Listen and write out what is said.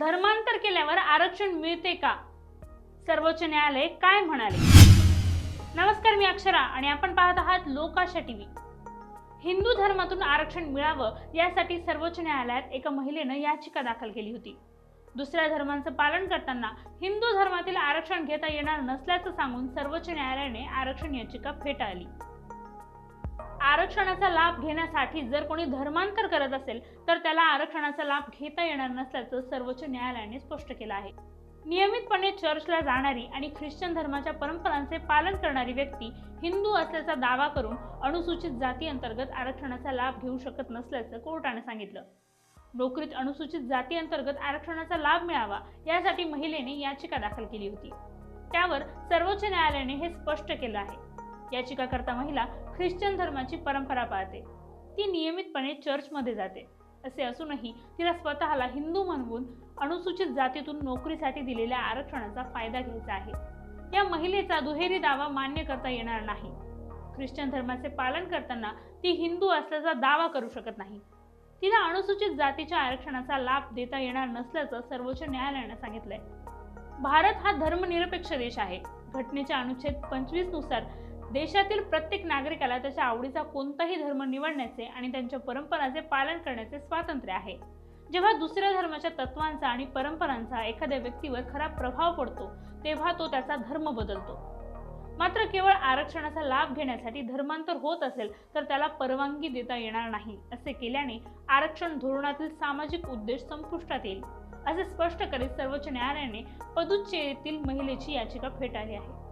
धर्मांतर केल्यावर आरक्षण मिळते का? सर्वोच्च न्यायालय काय म्हणाले? नमस्कार मी अक्षरा आणि आपण पाहत आहात लोकाशा टीव्ही. हिंदू धर्मातून आरक्षण मिळावं यासाठी सर्वोच्च न्यायालयात एका महिलेनं याचिका दाखल केली होती. दुसऱ्या धर्मांचं पालन करताना हिंदू धर्मातील आरक्षण घेता येणार नसल्याचं सांगून सर्वोच्च न्यायालयाने आरक्षण याचिका फेटाळली. आरक्षणाचा लाभ घेण्यासाठी जर कोणी धर्मांतर करत असेल तर त्याला आरक्षणाचा लाभ घेता येणार नसल्याचं सर्वोच्च न्यायालयाने स्पष्ट केलं आहे. नियमितपणे चर्चला जाणारी आणि ख्रिश्चन धर्माच्या परंपरांचे पालन करणारी व्यक्ती हिंदू असल्याचा दावा करून अनुसूचित जाती अंतर्गत आरक्षणाचा लाभ घेऊ शकत नसल्याचं कोर्टाने सांगितलं. नोकरीत अनुसूचित जाती अंतर्गत आरक्षणाचा लाभ मिळावा यासाठी महिलेने याचिका दाखल केली होती. त्यावर सर्वोच्च न्यायालयाने हे स्पष्ट केलं आहे. याचिकाकर्ता महिला ख्रिश्चन धर्माची परंपरा पाळते. ती नियमितपणे चर्चमध्ये जाते. असे असूनही तिला स्वतःला हिंदू म्हणून अनुसूचित जातीतून नोकरीसाठी दिलेल्या आरक्षणाचा फायदा घ्यायचा आहे. या महिलेचा दुहेरी दावा मान्य करता येणार नाही. ख्रिश्चन धर्माचे पालन करताना ती हिंदू असल्याचा दावा करू शकत नाही. तिला अनुसूचित जातीच्या आरक्षणाचा लाभ देता येणार नसल्याचं सर्वोच्च न्यायालयानं सांगितलंय. भारत हा धर्मनिरपेक्ष देश आहे. घटनेच्या अनुच्छेद पंचवीसनुसार देशातील प्रत्येक नागरिकाला त्याच्या आवडीचा कोणताही धर्म निवडण्याचे आणि त्यांच्या परंपरांचे पालन करण्याचे स्वातंत्र्य आहे. जेव्हा दुसऱ्या धर्माच्या तत्वांचा आणि परंपरांचा एखाद्या व्यक्तीवर खराब प्रभाव पडतो तेव्हा तो त्याचा धर्म बदलतो. मात्र केवळ आरक्षणाचा लाभ घेण्यासाठी धर्मांतर होत असेल तर त्याला परवानगी देता येणार नाही असे केल्याने आरक्षण धोरणातील सामाजिक उद्देश संपुष्टात येईल असे स्पष्ट करीत सर्वोच्च न्यायालयाने पदुच्चेरीतील महिलेची याचिका फेटाळली आहे.